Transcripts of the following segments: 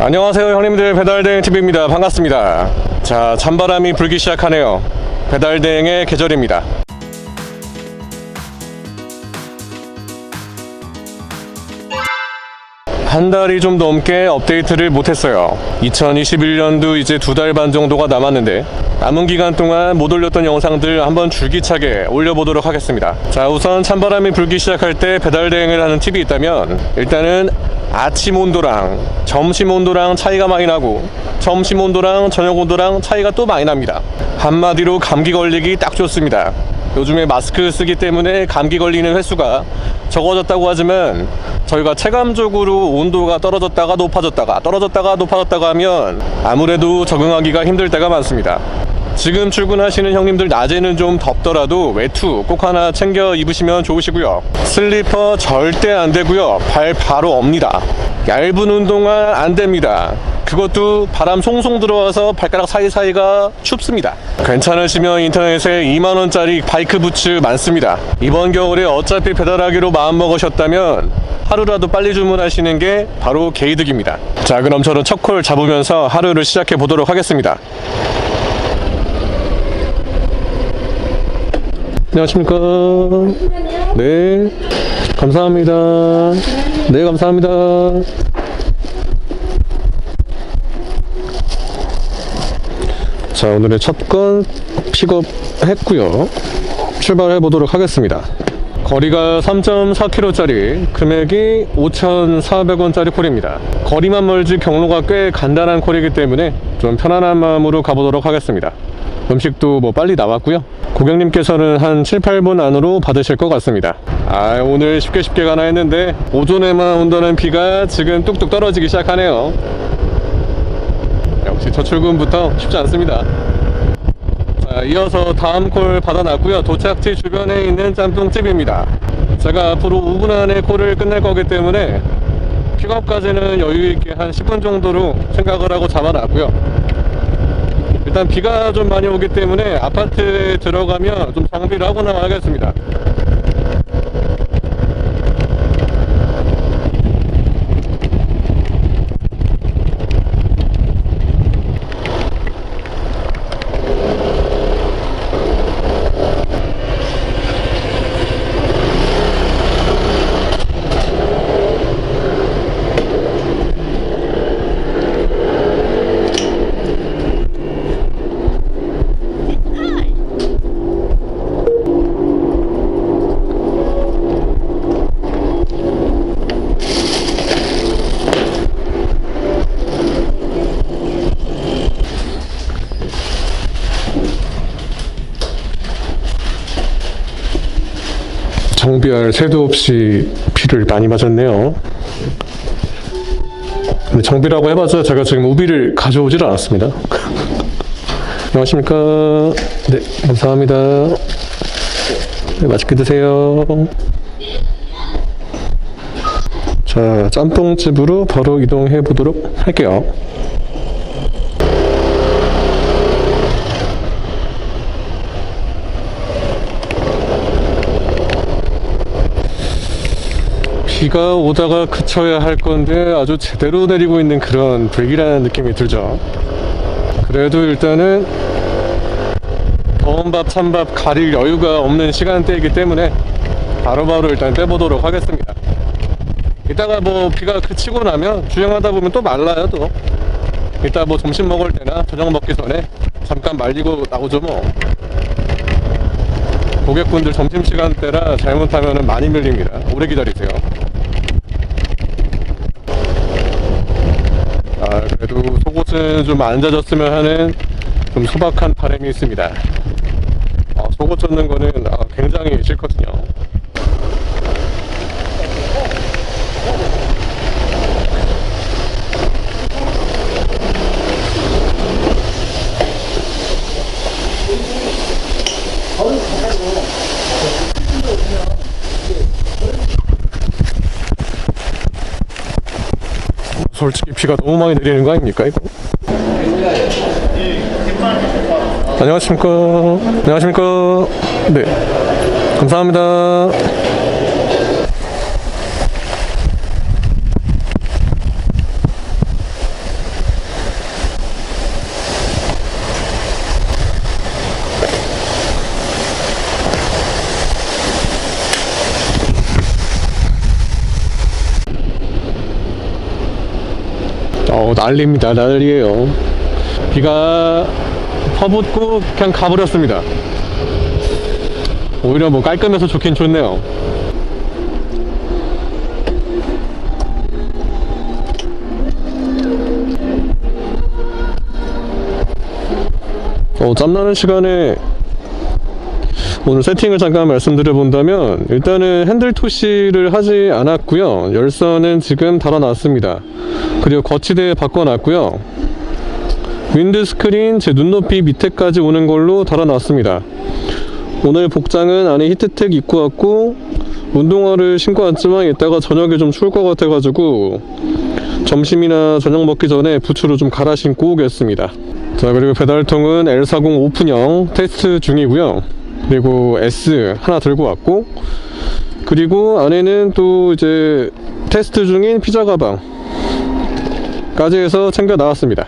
안녕하세요 형님들. 배달대행 TV입니다. 반갑습니다. 자 찬바람이 불기 시작하네요. 배달대행의 계절입니다. 한 달이 좀 넘게 업데이트를 못했어요. 2021년도 이제 두 달 반 정도가 남았는데 남은 기간 동안 못 올렸던 영상들 한번 줄기차게 올려보도록 하겠습니다. 자 우선 찬바람이 불기 시작할 때 배달 대행을 하는 팁이 있다면 일단은 아침 온도랑 점심 온도랑 차이가 많이 나고 점심 온도랑 저녁 온도랑 차이가 또 많이 납니다. 한마디로 감기 걸리기 딱 좋습니다 요즘에 마스크 쓰기 때문에 감기 걸리는 횟수가 적어졌다고 하지만 저희가 체감적으로 온도가 떨어졌다가 높아졌다가 떨어졌다가 높아졌다가 하면 아무래도 적응하기가 힘들 때가 많습니다. 지금 출근하시는 형님들 낮에는 좀 덥더라도 외투 꼭 하나 챙겨 입으시면 좋으시고요. 슬리퍼 절대 안 되고요. 발 바로 옵니다. 얇은 운동화 안 됩니다. 그것도 바람 송송 들어와서 발가락 사이사이가 춥습니다. 괜찮으시면 인터넷에 2만원짜리 바이크 부츠 많습니다. 이번 겨울에 어차피 배달하기로 마음먹으셨다면 하루라도 빨리 주문하시는 게 바로 게이득입니다. 자, 그럼 저는 첫콜 잡으면서 하루를 시작해 보도록 하겠습니다. 안녕하십니까. 네. 감사합니다. 네, 감사합니다. 자, 오늘의 첫 건 픽업 했고요. 출발해 보도록 하겠습니다. 거리가 3.4km짜리 금액이 5,400원짜리 콜입니다. 거리만 멀지 경로가 꽤 간단한 콜이기 때문에 좀 편안한 마음으로 가보도록 하겠습니다. 음식도 뭐 빨리 나왔고요. 고객님께서는 한 7, 8분 안으로 받으실 것 같습니다. 아, 오늘 쉽게 쉽게 가나 했는데 오전에만 온다는 비가 지금 뚝뚝 떨어지기 시작하네요. 역시 첫 출근부터 쉽지 않습니다. 자, 이어서 다음 콜 받아놨고요. 도착지 주변에 있는 짬뽕집입니다. 제가 앞으로 5분 안에 콜을 끝낼 거기 때문에 픽업까지는 여유 있게 한 10분 정도로 생각을 하고 잡아놨고요. 일단 비가 좀 많이 오기 때문에 아파트에 들어가면 좀 정비를 하고 나와야겠습니다. 비할 새도 없이 비를 많이 맞았네요. 정비라고 해봐서 제가 지금 우비를 가져오질 않았습니다. 안녕하십니까. 네, 감사합니다. 네, 맛있게 드세요. 자, 짬뽕집으로 바로 이동해 보도록 할게요. 비가 오다가 그쳐야 할 건데 아주 제대로 내리고 있는 그런 불길한 느낌이 들죠. 그래도 일단은 더운 밥, 찬밥 가릴 여유가 없는 시간대이기 때문에 바로바로 일단 떼보도록 하겠습니다. 이따가 뭐 비가 그치고 나면 주행하다 보면 또 말라요 또. 이따 뭐 점심 먹을 때나 저녁 먹기 전에 잠깐 말리고 나오죠 뭐. 고객분들 점심시간대라 잘못하면 많이 밀립니다. 오래 기다리세요. 아, 속옷은 좀안 젖었으면 하는 좀 소박한 바람이 있습니다. 아, 속옷 젖는 거는 아, 굉장히 싫거든요. 솔직히 비가 너무 많이 내리는 거 아닙니까 이거? 안녕하십니까. 안녕하십니까. 네. 감사합니다. 어, 난리입니다. 난리예요. 비가 퍼붓고 그냥 가버렸습니다. 오히려 뭐 깔끔해서 좋긴 좋네요. 어, 짬나는 시간에 오늘 세팅을 잠깐 말씀드려 본다면 일단은 핸들 토시를 하지 않았고요 열선은 지금 달아놨습니다 그리고 거치대 바꿔놨고요 윈드 스크린 제 눈높이 밑에까지 오는 걸로 달아놨습니다. 오늘 복장은 안에 히트텍 입고 왔고 운동화를 신고 왔지만 이따가 저녁에 좀 추울 것 같아 가지고 점심이나 저녁 먹기 전에 부츠로 좀 갈아 신고 오겠습니다. 자 그리고 배달통은 L40 오픈형 테스트 중이고요. 그리고 S 하나 들고 왔고 그리고 안에는 또 이제 테스트 중인 피자 가방까지 해서 챙겨 나왔습니다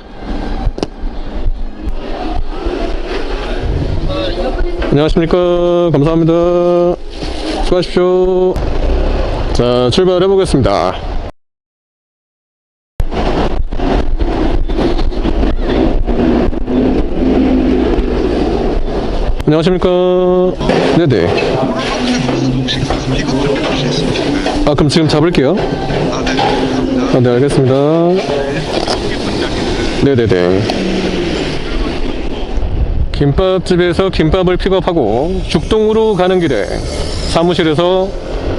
안녕하십니까. 감사합니다. 수고하십시오. 자 출발해 보겠습니다. 안녕하십니까. 네네? 아 그럼 지금 잡을게요. 아, 네. 감사합니다. 아, 네 알겠습니다. 네네네 김밥집에서 김밥을 픽업하고 죽동으로 가는 길에 사무실에서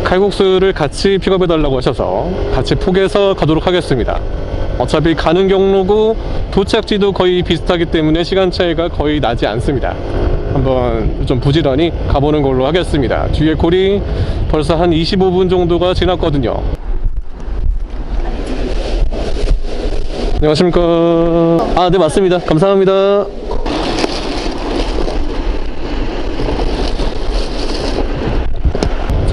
칼국수를 같이 픽업해 달라고 하셔서 같이 포개서 가도록 하겠습니다 어차피 가는 경로고 도착지도 거의 비슷하기 때문에 시간 차이가 거의 나지 않습니다 한번 좀 부지런히 가보는 걸로 하겠습니다 뒤에 콜이 벌써 한 25분 정도가 지났거든요 안녕하십니까. 아, 네, 맞습니다. 감사합니다.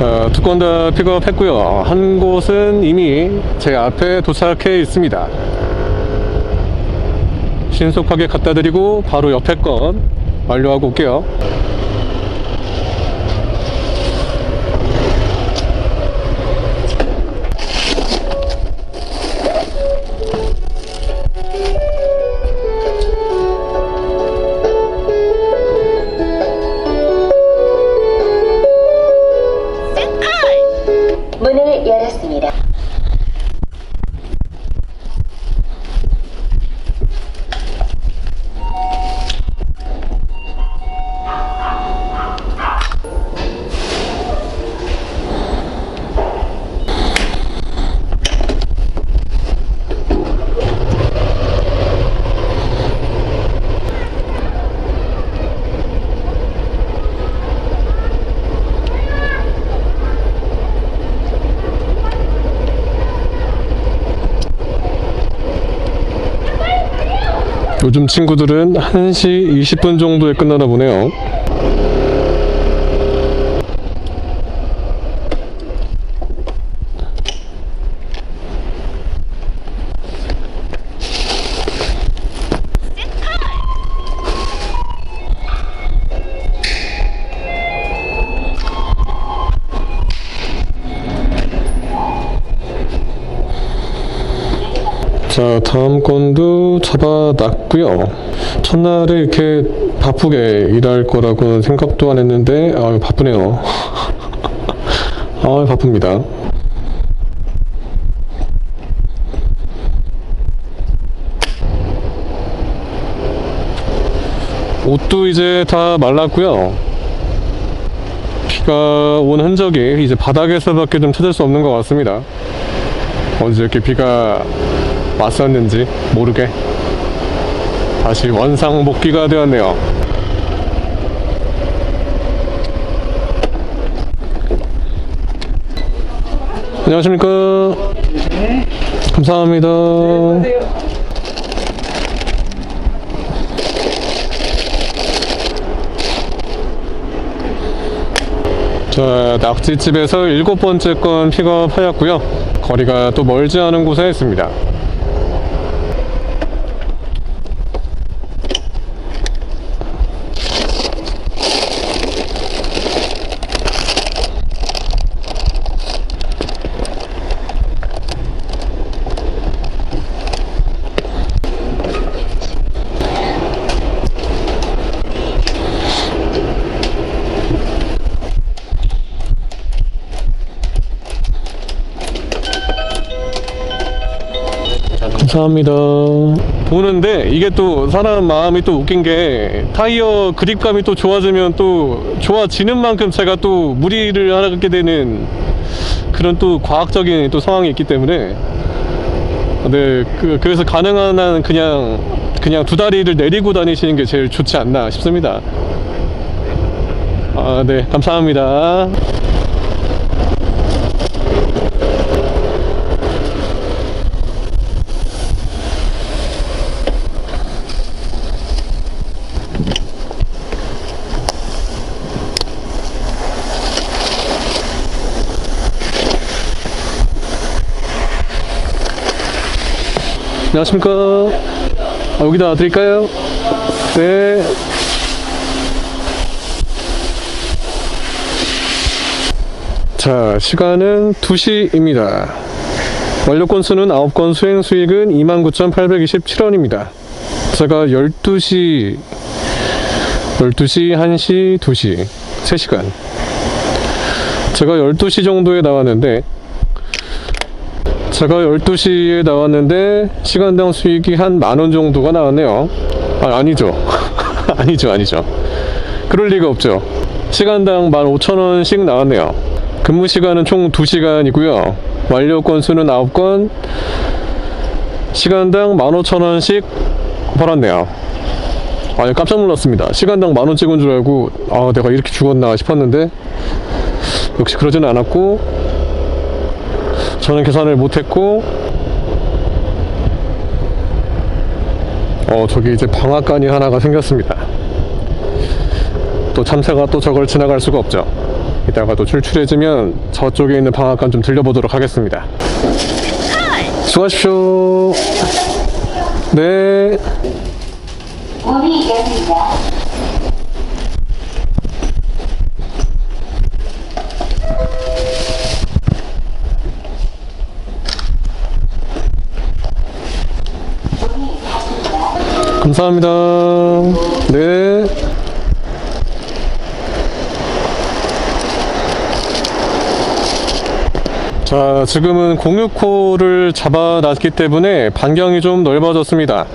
자, 두건 다 픽업했고요. 한 곳은 이미 제 앞에 도착해 있습니다. 신속하게 갖다 드리고 바로 옆에 건 완료하고 올게요. 요즘 친구들은 1시 20분 정도에 끝나나 보네요. 자 다음 건도 잡아놨고요. 첫날에 이렇게 바쁘게 일할 거라고는 생각도 안 했는데 아 바쁘네요. 아 바쁩니다. 옷도 이제 다 말랐고요. 비가 온 흔적이 이제 바닥에서밖에 좀 찾을 수 없는 것 같습니다. 언제 이렇게 비가 왔었는지 모르게 다시 원상복귀가 되었네요. 안녕하십니까. 감사합니다. 자, 낙지집에서 일곱 번째 건 픽업하였고요. 거리가 또 멀지 않은 곳에 있습니다. 감사합니다. 보는데 이게 또 사람 마음이 또 웃긴 게 타이어 그립감이 또 좋아지면 또 좋아지는 만큼 제가 또 무리를 하게 되는 그런 또 과학적인 또 상황이 있기 때문에 네, 그, 그래서 가능한 한 그냥 그냥 두 다리를 내리고 다니시는 게 제일 좋지 않나 싶습니다. 아, 네, 감사합니다. 안녕하십니까. 아, 여기다 드릴까요? 네. 자, 시간은 2시입니다. 완료 건수는 9건 수행 수익은 29,827원입니다. 제가 12시, 12시, 1시, 2시, 3시간. 제가 12시 정도에 나왔는데, 제가 12시에 나왔는데 시간당 수익이 한 만 원 정도가 나왔네요. 아, 아니죠. 아니죠, 아니죠. 그럴 리가 없죠. 시간당 15,000원씩 나왔네요. 근무 시간은 총 2시간이고요. 완료 건수는 9건, 시간당 15,000원씩 벌었네요. 아, 깜짝 놀랐습니다. 시간당 만원 찍은 줄 알고, 아, 내가 이렇게 죽었나 싶었는데, 역시 그러진 않았고, 저는 계산을 못했고 어 저기 이제 방앗간이 하나가 생겼습니다. 또 참새가 또 저걸 지나갈 수가 없죠. 이따가 또 출출해지면 저쪽에 있는 방앗간 좀 들려보도록 하겠습니다. 수고하십시오. 네. 문이 열립니다. 감사합니다 네 자, 지금은 공유코를 잡아놨기 때문에 반경이 좀 넓어졌습니다.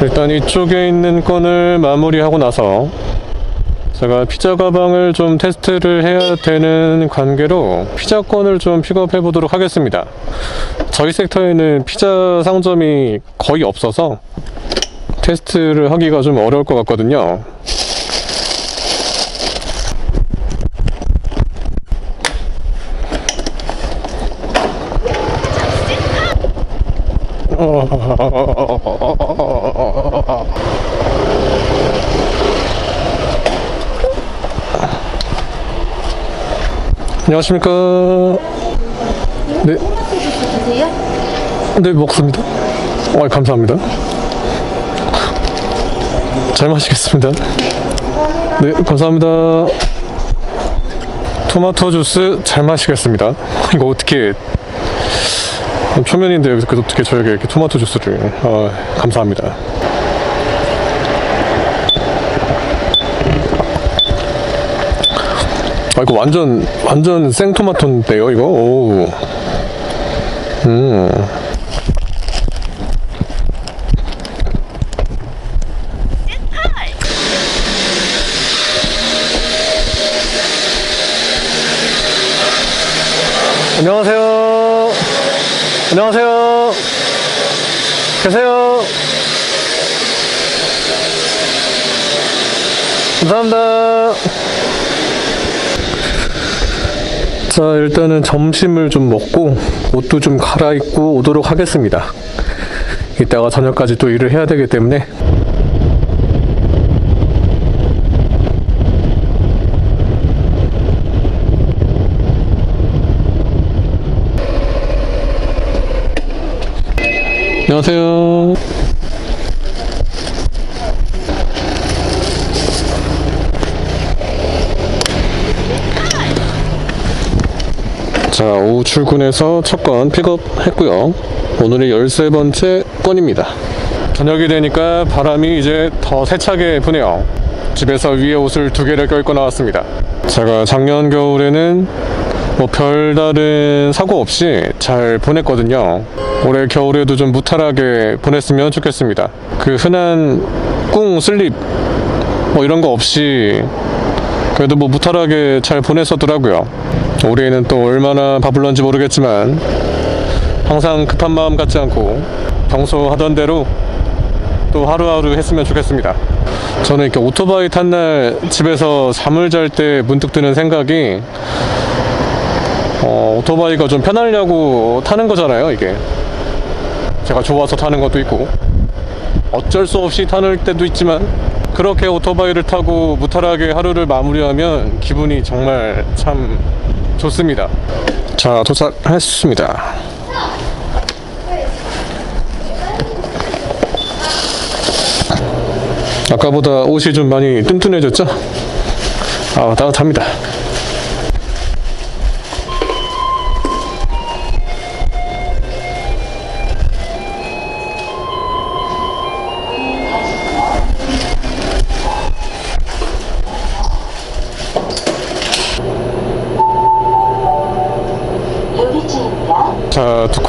일단 이쪽에 있는 건을 마무리하고 나서 제가 피자 가방을 좀 테스트를 해야 되는 관계로 피자권을 좀 픽업해 보도록 하겠습니다. 저희 섹터에는 피자 상점이 거의 없어서 테스트를 하기가 좀 어려울 것 같거든요. 안녕하십니까. 네. 네, 먹습니다. 어, 감사합니다. 잘 마시겠습니다. 네, 감사합니다. 토마토 주스 잘 마시겠습니다. 이거 어떻게 초면인데 여기서 어떻게 저에게 이렇게 토마토 주스를 어, 감사합니다. 아 이거 완전 완전 생토마토인데요 이거 오. 음. 안녕하세요. 안녕하세요. 계세요. 감사합니다. 자, 일단은 점심을 좀 먹고 옷도 좀 갈아입고 오도록 하겠습니다. 이따가 저녁까지 또 일을 해야 되기 때문에 안녕하세요. 자, 오후 출근해서 첫 건 픽업했고요. 오늘이 13번째 건입니다. 저녁이 되니까 바람이 이제 더 세차게 부네요. 집에서 위에 옷을 두 개를 껴입고 나왔습니다. 제가 작년 겨울에는 뭐 별다른 사고 없이 잘 보냈거든요. 올해 겨울에도 좀 무탈하게 보냈으면 좋겠습니다. 그 흔한 꿍 슬립 뭐 이런 거 없이 그래도 뭐 무탈하게 잘 보냈었더라고요. 올해는 또 얼마나 바쁠런지 모르겠지만 항상 급한 마음 갖지 않고 평소 하던 대로 또 하루하루 했으면 좋겠습니다. 저는 이렇게 오토바이 탄 날 집에서 잠을 잘 때 문득 드는 생각이 어, 오토바이가 좀 편하려고 타는 거잖아요, 이게. 제가 좋아서 타는 것도 있고 어쩔 수 없이 타는 때도 있지만 그렇게 오토바이를 타고 무탈하게 하루를 마무리하면 기분이 정말 참 좋습니다. 자, 도착했습니다. 아까보다 옷이 좀 많이 튼튼해졌죠? 아, 따뜻합니다.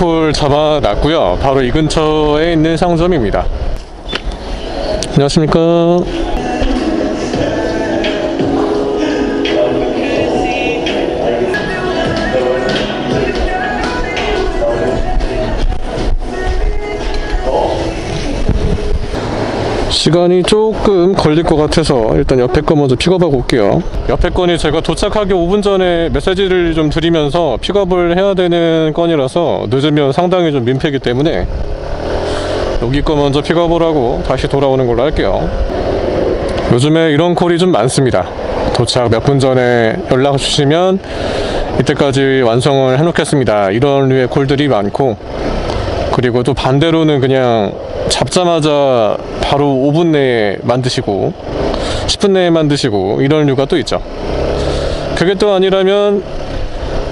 자, 두콜 잡아놨고요. 바로 이 근처에 있는 상점입니다. 안녕하십니까. 시간이 조금 걸릴 것 같아서 일단 옆에 거 먼저 픽업하고 올게요. 옆에 건이 제가 도착하기 5분 전에 메시지를 좀 드리면서 픽업을 해야 되는 건이라서 늦으면 상당히 좀 민폐이기 때문에 여기 거 먼저 픽업을 하고 다시 돌아오는 걸로 할게요. 요즘에 이런 콜이 좀 많습니다. 도착 몇 분 전에 연락 주시면 이때까지 완성을 해놓겠습니다. 이런 류의 콜들이 많고 그리고 또 반대로는 그냥 잡자마자 바로 5분 내에 만드시고 10분 내에 만 드시고 이런 류가 또 있죠. 그게 또 아니라면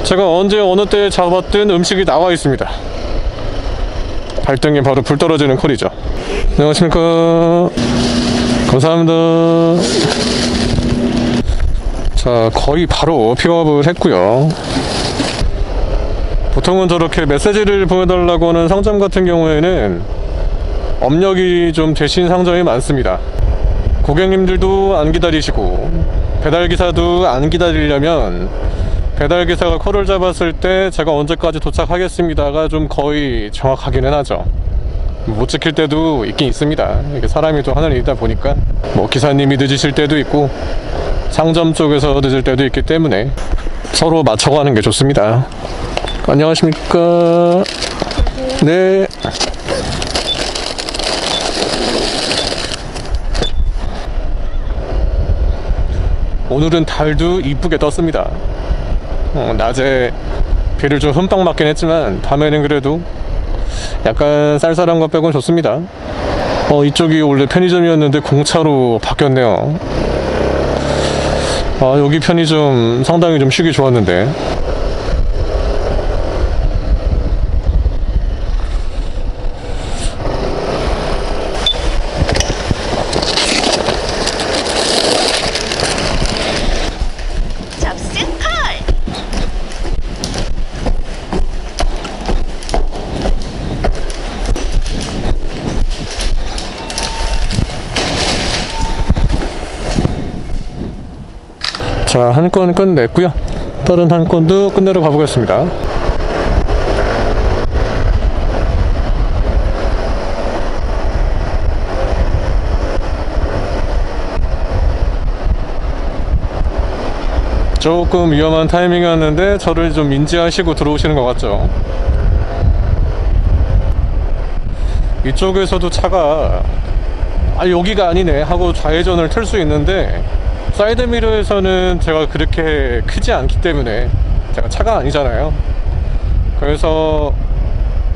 제가 언제 어느 때 잡았던 음식이 나와 있습니다. 발등에 바로 불 떨어지는 콜이죠. 안녕하십니까. 감사합니다. 자, 거의 바로 픽업을 했고요. 보통은 저렇게 메시지를 보내달라고 하는 상점 같은 경우에는 업력이 좀 되신 상점이 많습니다. 고객님들도 안 기다리시고 배달기사도 안 기다리려면 배달기사가 콜을 잡았을 때 제가 언제까지 도착하겠습니다가 좀 거의 정확하기는 하죠. 못 지킬 때도 있긴 있습니다. 이게 사람이 또 하는 일이다 보니까 뭐 기사님이 늦으실 때도 있고 상점 쪽에서 늦을 때도 있기 때문에 서로 맞춰가는 게 좋습니다. 안녕하십니까? 네. 오늘은 달도 이쁘게 떴습니다. 어, 낮에 비를 좀 흠뻑 맞긴 했지만 밤에는 그래도 약간 쌀쌀한 것 빼곤 좋습니다. 어, 이쪽이 원래 편의점이었는데 공차로 바뀌었네요. 아, 여기 편의점 상당히 좀 쉬기 좋았는데. 접수 콜! 자, 한 건 끝냈고요. 다른 한 건도 끝내러 가보겠습니다. 조금 위험한 타이밍이었는데 저를 좀 인지하시고 들어오시는 것 같죠? 이쪽에서도 차가 아 여기가 아니네 하고 좌회전을 틀 수 있는데 사이드 미러에서는 제가 그렇게 크지 않기 때문에 제가 차가 아니잖아요. 그래서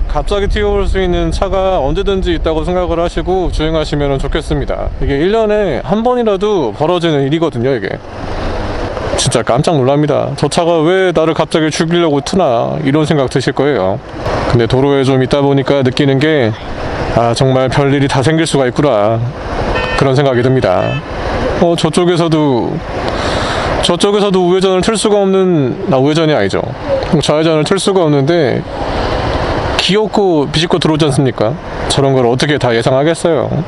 갑자기 튀어올 수 있는 차가 언제든지 있다고 생각을 하시고 주행하시면 좋겠습니다. 이게 1년에 한 번이라도 벌어지는 일이거든요 이게. 진짜 깜짝 놀랍니다. 저 차가 왜 나를 갑자기 죽이려고 트나 이런 생각 드실 거예요. 근데 도로에 좀 있다 보니까 느끼는 게 아 정말 별일이 다 생길 수가 있구나. 그런 생각이 듭니다 어 저쪽에서도 저쪽에서도 우회전을 틀 수가 없는 나 우회전이 아니죠. 좌회전을 틀 수가 없는데 귀엽고 비집고 들어오지 않습니까? 저런 걸 어떻게 다 예상하겠어요?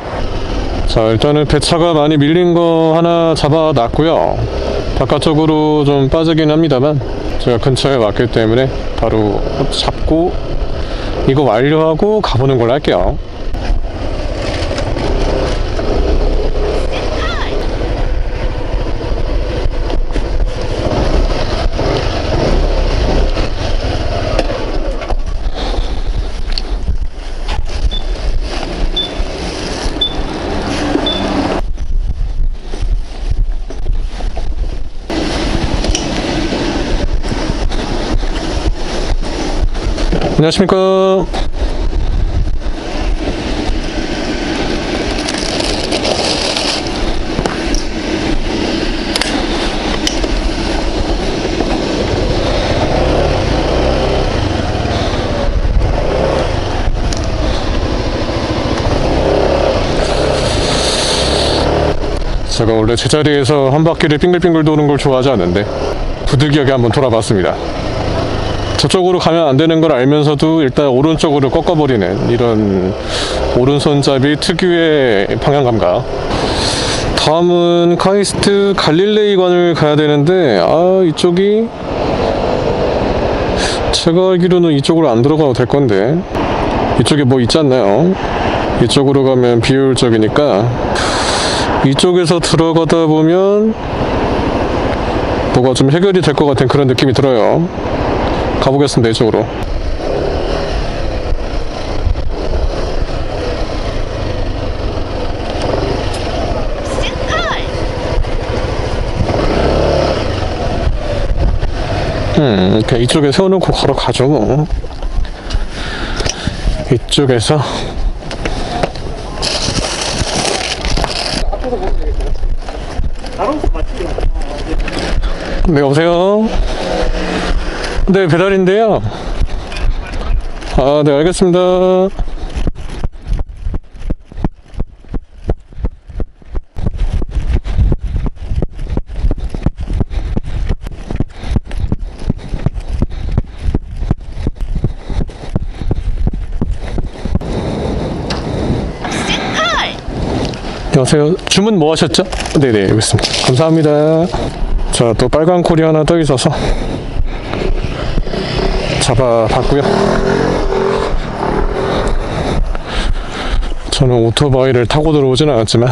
자 일단은 배차가 많이 밀린 거 하나 잡아놨고요. 바깥쪽으로 좀 빠지긴 합니다만 제가 근처에 왔기 때문에 바로 잡고 이거 완료하고 가보는 걸로 할게요 안녕하십니까 제가 원래 제자리에서 한 바퀴를 빙글빙글 도는 걸 좋아하지 않는데 부득이하게 한번 돌아봤습니다. 저쪽으로 가면 안 되는 걸 알면서도 일단 오른쪽으로 꺾어버리는 이런 오른손잡이 특유의 방향 감각. 다음은 카이스트 갈릴레이관을 가야 되는데 아 이쪽이 제가 알기로는 이쪽으로 안 들어가도 될 건데 이쪽에 뭐 있지 않나요? 이쪽으로 가면 비효율적이니까 이쪽에서 들어가다 보면 뭐가 좀 해결이 될 것 같은 그런 느낌이 들어요. 가보겠습니다 이쪽으로. 음 이쪽에 세워놓고 걸어가죠 뭐. 이쪽에서. 네 여보세요 네 배달인데요 아 네 알겠습니다 안녕하세요. 주문 뭐 하셨죠? 네네, 여기 있습니다. 감사합니다. 자, 또 빨간 콜이 하나 떠 있어서 잡아봤고요. 저는 오토바이를 타고 들어오진 않았지만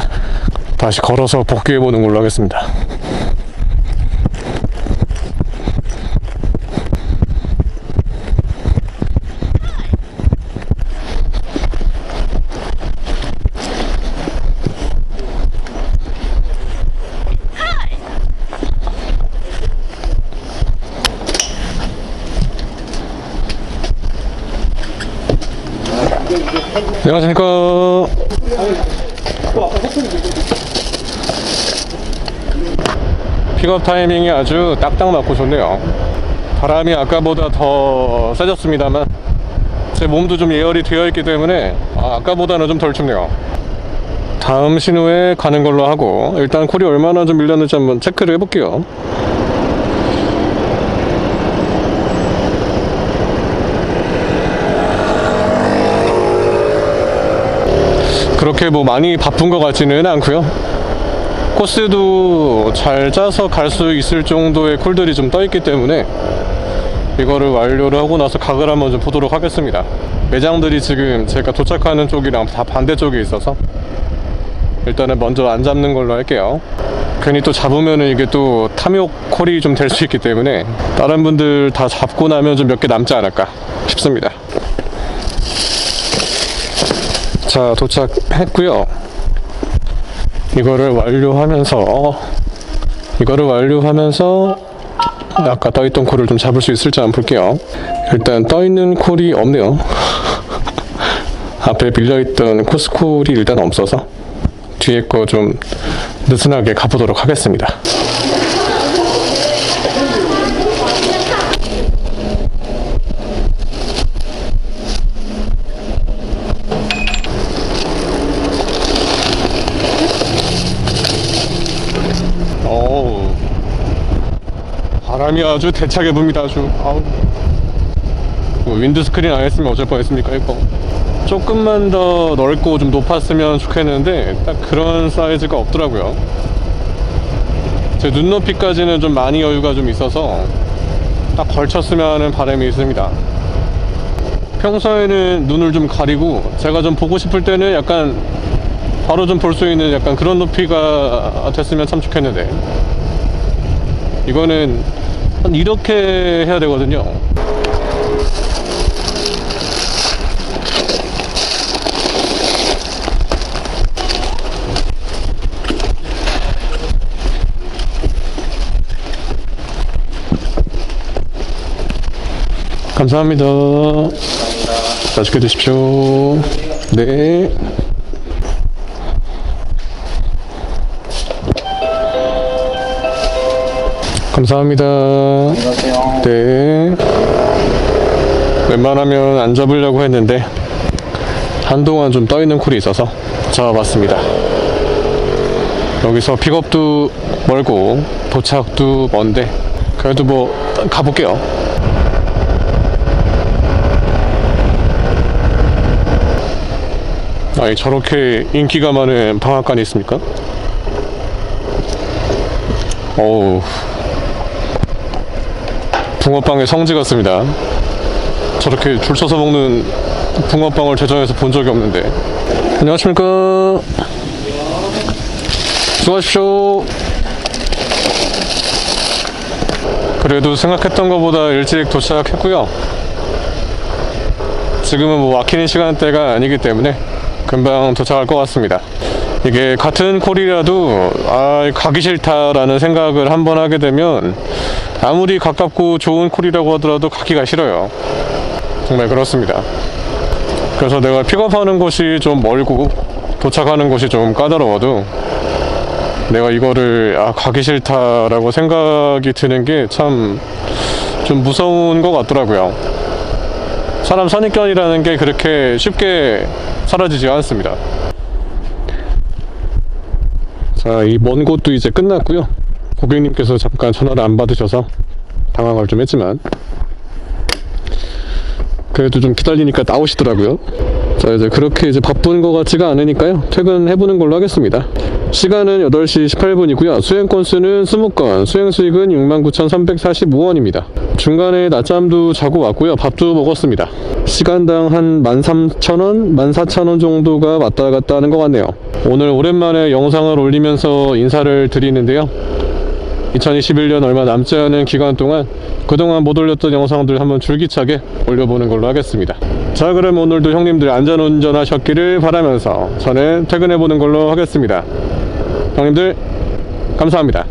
다시 걸어서 복귀해보는 걸로 하겠습니다. 안녕하십니까. 픽업 타이밍이 아주 딱딱 맞고 좋네요. 바람이 아까보다 더 세졌습니다만 제 몸도 좀 예열이 되어 있기 때문에 아, 아까보다는 좀 덜 춥네요. 다음 신호에 가는 걸로 하고 일단 콜이 얼마나 좀 밀렸는지 한번 체크를 해볼게요. 그렇게 뭐 많이 바쁜 것 같지는 않고요. 코스도 잘 짜서 갈 수 있을 정도의 콜들이 좀 떠 있기 때문에 이거를 완료를 하고 나서 각을 한번 좀 보도록 하겠습니다. 매장들이 지금 제가 도착하는 쪽이랑 다 반대쪽에 있어서 일단은 먼저 안 잡는 걸로 할게요. 괜히 또 잡으면은 이게 또 탐욕 콜이 좀 될 수 있기 때문에 다른 분들 다 잡고 나면 좀 몇 개 남지 않을까 싶습니다. 자 도착했고요. 이거를 완료하면서 이거를 완료하면서 아까 떠있던 콜을 좀 잡을 수 있을지 한번 볼게요. 일단 떠있는 콜이 없네요. 앞에 밀려있던 코스콜이 일단 없어서 뒤에 거 좀 느슨하게 가보도록 하겠습니다 어우 아주 대차게 붑니다 아주. 아우. 뭐 윈드스크린 안 했으면 어쩔 뻔했습니까 이거. 조금만 더 넓고 좀 높았으면 좋겠는데 딱 그런 사이즈가 없더라고요. 제 눈높이까지는 좀 많이 여유가 좀 있어서 딱 걸쳤으면 하는 바람이 있습니다. 평소에는 눈을 좀 가리고 제가 좀 보고 싶을 때는 약간 바로 좀 볼 수 있는 약간 그런 높이가 됐으면 참 좋겠는데. 이거는 한 이렇게 해야 되거든요 감사합니다. 맛있게 드십시오. 네. 감사합니다. 안녕하세요. 네. 웬만하면 안 잡으려고 했는데 한동안 좀 떠있는 콜이 있어서 잡아봤습니다. 여기서 픽업도 멀고 도착도 먼데 그래도 뭐 가볼게요. 아니 저렇게 인기가 많은 방앗간이 있습니까? 어우 붕어빵의 성지 같습니다. 저렇게 줄 서서 먹는 붕어빵을 제정에서 본 적이 없는데. 안녕하십니까. 수고하십시오. 그래도 생각했던 것보다 일찍 도착했고요. 지금은 뭐 막히는 시간대가 아니기 때문에 금방 도착할 것 같습니다. 이게 같은 콜이라도 아 가기 싫다라는 생각을 한번 하게 되면 아무리 가깝고 좋은 콜이라고 하더라도 가기가 싫어요. 정말 그렇습니다. 그래서 내가 픽업하는 곳이 좀 멀고 도착하는 곳이 좀 까다로워도 내가 이거를 아 가기 싫다라고 생각이 드는 게 참 좀 무서운 것 같더라고요. 사람 선입견이라는 게 그렇게 쉽게 사라지지 않습니다. 자, 이 먼 곳도 이제 끝났고요. 고객님께서 잠깐 전화를 안 받으셔서 당황을 좀 했지만 그래도 좀 기다리니까 나오시더라고요. 자, 이제 그렇게 이제 바쁜 것 같지가 않으니까요. 퇴근해보는 걸로 하겠습니다. 시간은 8시 18분이고요. 수행 건수는 20건, 수행 수익은 69,345원입니다. 중간에 낮잠도 자고 왔고요. 밥도 먹었습니다. 시간당 한 13,000원, 14,000원 정도가 왔다 갔다 하는 것 같네요. 오늘 오랜만에 영상을 올리면서 인사를 드리는데요. 2021년 얼마 남지 않은 기간 동안 그동안 못 올렸던 영상들 한번 줄기차게 올려보는 걸로 하겠습니다. 자, 그럼 오늘도 형님들 안전운전 하셨기를 바라면서 저는 퇴근해보는 걸로 하겠습니다. 형님들, 감사합니다.